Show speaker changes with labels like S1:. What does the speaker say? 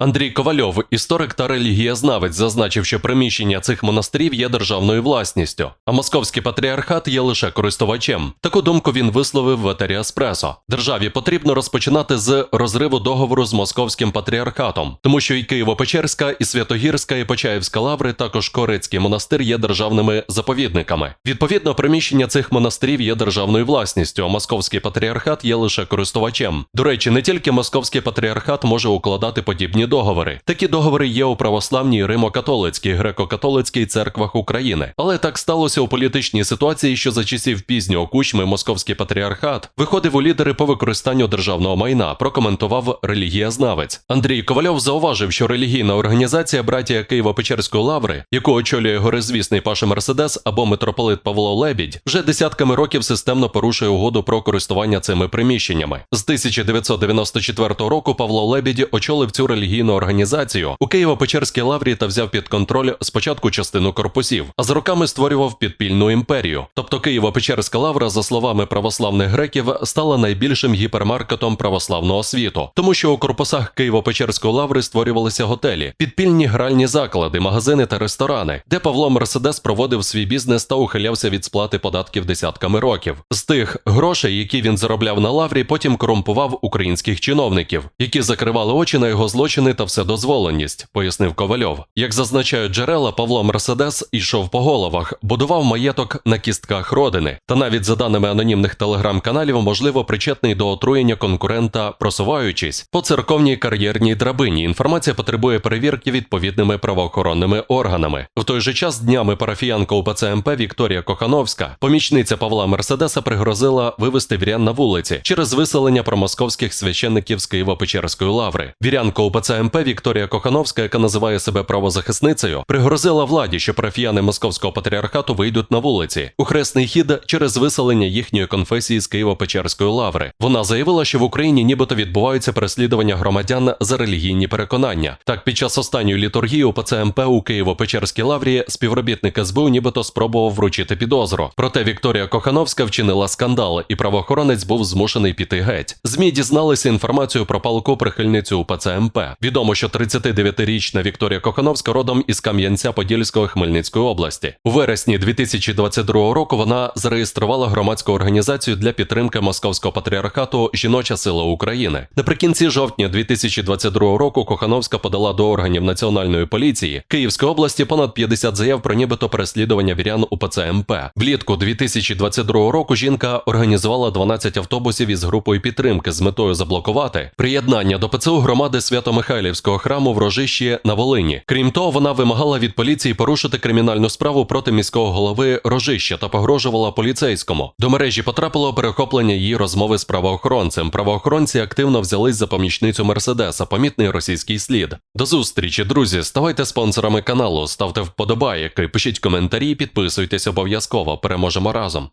S1: Андрій Ковальов, історик та релігієзнавець, зазначив, що приміщення цих монастирів є державною власністю, а московський патріархат є лише користувачем. Таку думку він висловив в етері Еспресо. Державі потрібно розпочинати з розриву договору з московським патріархатом, тому що і Києво-Печерська, і Святогірська, і Почаївська лаври, також Корицький монастир є державними заповідниками. Відповідно, приміщення цих монастирів є державною власністю, а московський патріархат є лише користувачем. До речі, не тільки московський патріархат може укладати подібні договори. Такі договори є у православній Римо-католицькій, греко-католицькій церквах України. Але так сталося у політичній ситуації, що за часів пізнього кучми московський патріархат виходив у лідери по використанню державного майна, прокоментував релігієзнавець. Андрій Ковальов зауважив, що релігійна організація братія Києво-Печерської лаври, яку очолює горизвісний Паша Мерседес або митрополит Павло Лебідь, вже десятками років системно порушує угоду про користування цими приміщеннями. З 1994 року Павло Лебідь очолив цю релігійну організацію у Києво-Печерській лаврі та взяв під контроль спочатку частину корпусів, а з роками створював підпільну імперію. Тобто Києво-Печерська лавра, за словами православних греків, стала найбільшим гіпермаркетом православного світу, тому що у корпусах Києво-Печерської лаври створювалися готелі, підпільні гральні заклади, магазини та ресторани, де Павло Мерседес проводив свій бізнес та ухилявся від сплати податків десятками років. З тих грошей, які він заробляв на лаврі, потім корумпував українських чиновників, які закривали очі на його злочини та вседозволеність, пояснив Ковальов. Як зазначають джерела, Павло Мерседес йшов по головах, будував маєток на кістках родини, та навіть за даними анонімних телеграм-каналів, можливо, причетний до отруєння конкурента, просуваючись по церковній кар'єрній драбині. Інформація потребує перевірки відповідними правоохоронними органами. В той же час днями парафіянка УПЦ МП Вікторія Кохановська, помічниця Павла Мерседеса, пригрозила вивести вірян на вулиці через виселення промосковських священників з Києво-Печерської лаври. Вірянка УПЦ МП Вікторія Кохановська, яка називає себе правозахисницею, пригрозила владі, що парафіяни московського патріархату вийдуть на вулиці у хресний хід через виселення їхньої конфесії з Києво-Печерської лаври. Вона заявила, що в Україні нібито відбуваються переслідування громадян за релігійні переконання. Так, під час останньої літургії УПЦ МП у Києво-Печерській лаврі співробітник СБУ нібито спробував вручити підозру. Проте Вікторія Кохановська вчинила скандал, і правоохоронець був змушений піти геть. Змі дізналися інформацію про палку прихильницю УПЦ МП. Відомо, що 39-річна Вікторія Кохановська родом із Кам'янця-Подільського Хмельницької області. У вересні 2022 року вона зареєструвала громадську організацію для підтримки московського патріархату Жіноча сила України. Наприкінці жовтня 2022 року Кохановська подала до органів національної поліції Київської області понад 50 заяв про нібито переслідування вірян УПЦ МП. Влітку 2022 року жінка організувала 12 автобусів із групою підтримки з метою заблокувати приєднання до ПЦУ громади Свято-Михайлівського храму в Рожищі на Волині. Крім того, вона вимагала від поліції порушити кримінальну справу проти міського голови Рожища та погрожувала поліцейському. До мережі потрапило перехоплення її розмови з правоохоронцем. Правоохоронці активно взялись за помічницю Мерседеса, помітний російський слід. До зустрічі, друзі. Ставайте спонсорами каналу, ставте вподобайки, пишіть коментарі, підписуйтесь обов'язково. Переможемо разом.